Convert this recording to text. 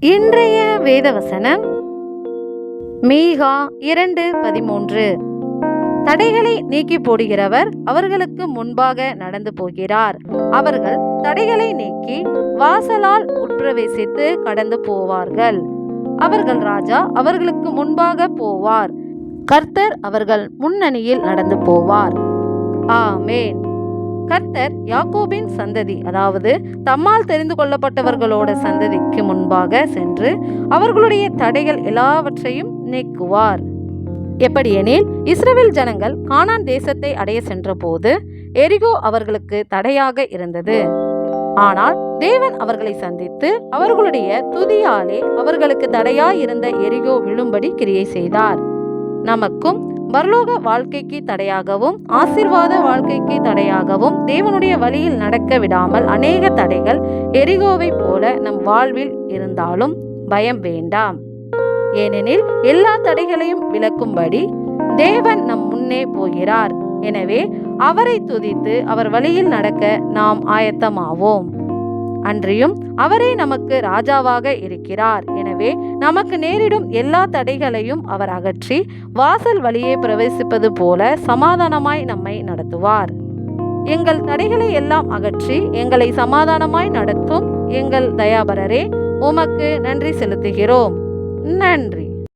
இன்றைய வேதவசனம் மீகா இரண்டு பதிமூன்று. தடைகளை நீக்கி போடுகிறவர் அவர்களுக்கு முன்பாக நடந்து போகிறார். அவர்கள் தடைகளை நீக்கி வாசலால் உட்பிரவேசித்து கடந்து போவார்கள். அவர்கள் ராஜா அவர்களுக்கு முன்பாக போவார். கர்த்தர் அவர்கள் முன்னணியில் நடந்து போவார். ஆமேன். கர்த்தர் யாக்கோபின் சந்ததி அதாவது தம்மால் தெரிந்து கொள்ளப்பட்டவர்களோட சந்ததிக்கு முன்பாக சென்று அவர்களுடைய தடைகள் எல்லாவற்றையும் நீக்குவார். எப்படியெனில் இஸ்ரேல் ஜனங்கள் கானான் தேசத்தை அடைய சென்றபோது எரிகோ அவர்களுக்கு தடையாக இருந்தது. ஆனால் தேவன் அவர்களை சந்தித்து அவர்களுடைய துதியாலே அவர்களுக்கு தடையாயிருந்த எரிகோ விழும்படி கிரியை செய்தார். நமக்கும் பரலோக வாழ்க்கைக்கு தடையாகவும் ஆசிர்வாத வாழ்க்கைக்கு தடையாகவும் தேவனுடைய வழியில் நடக்க விடாமல் அநேக தடைகள் எரிகோவை போல நம் வாழ்வில் இருந்தாலும் பயம் வேண்டாம். ஏனெனில் எல்லா தடைகளையும் விளக்கும்படி தேவன் நம் முன்னே போகிறார். எனவே அவரை துதித்து அவர் வழியில் நடக்க நாம் ஆயத்தமாவோம். அன்றியும் அவரே நமக்கு ராஜாவாக இருக்கிறார். எனவே நமக்கு நேரிடும் எல்லா தடைகளையும் அவர் அகற்றி வாசல் வழியே பிரவேசிப்பது போல சமாதானமாய் நம்மை நடத்துவார். எங்கள் தடைகளை எல்லாம் அகற்றி எங்களை சமாதானமாய் நடத்தும் எங்கள் தயாபரரே உமக்கு நன்றி செலுத்துகிறோம். நன்றி.